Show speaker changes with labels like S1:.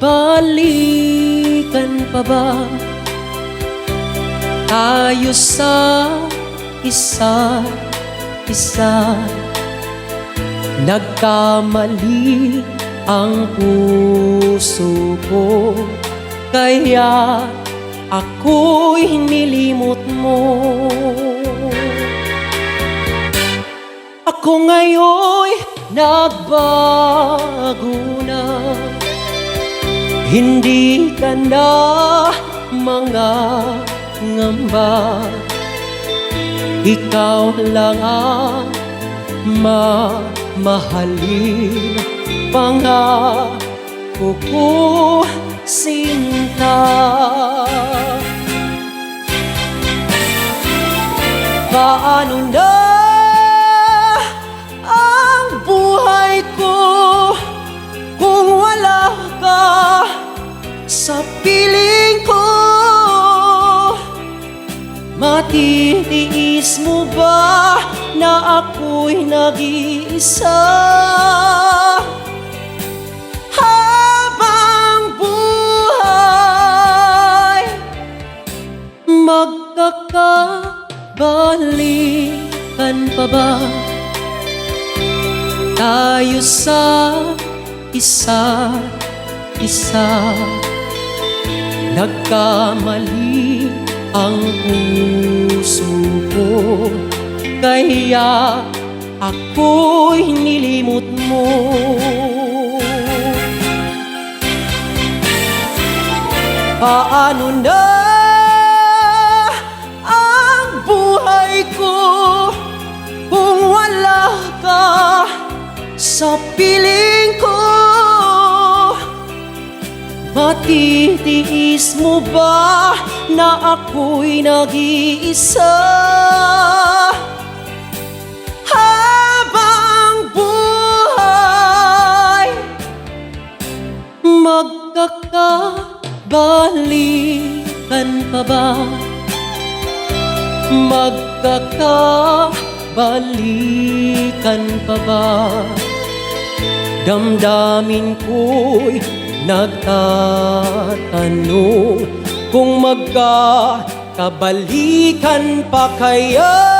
S1: Balikan pa ba tayo sa isa isa? Nagkamali ang puso ko Kaya ako'y nilimot mo. Ako ngayon'y nagbago na Hindi ka na mga ngamba. Ikaw lang ang mamahalin. Pangako ko sinta Matitiis mo ba na ako'y nag-iisa? Habang buhay Magkakabalikan pa ba Tayo sa isa isa Nagkamali ang puso ko. Kaya ako'y nilimot mo. Paano na ang buhay ko Kung wala ka sa piling ko Matitiis mo ba na ako'y nag-iisa? Habang buhay Magkakabalikan pa ba? Magkakabalikan pa ba? Damdamin ko'y nagtatanong Kung magkakabalikan pa kaya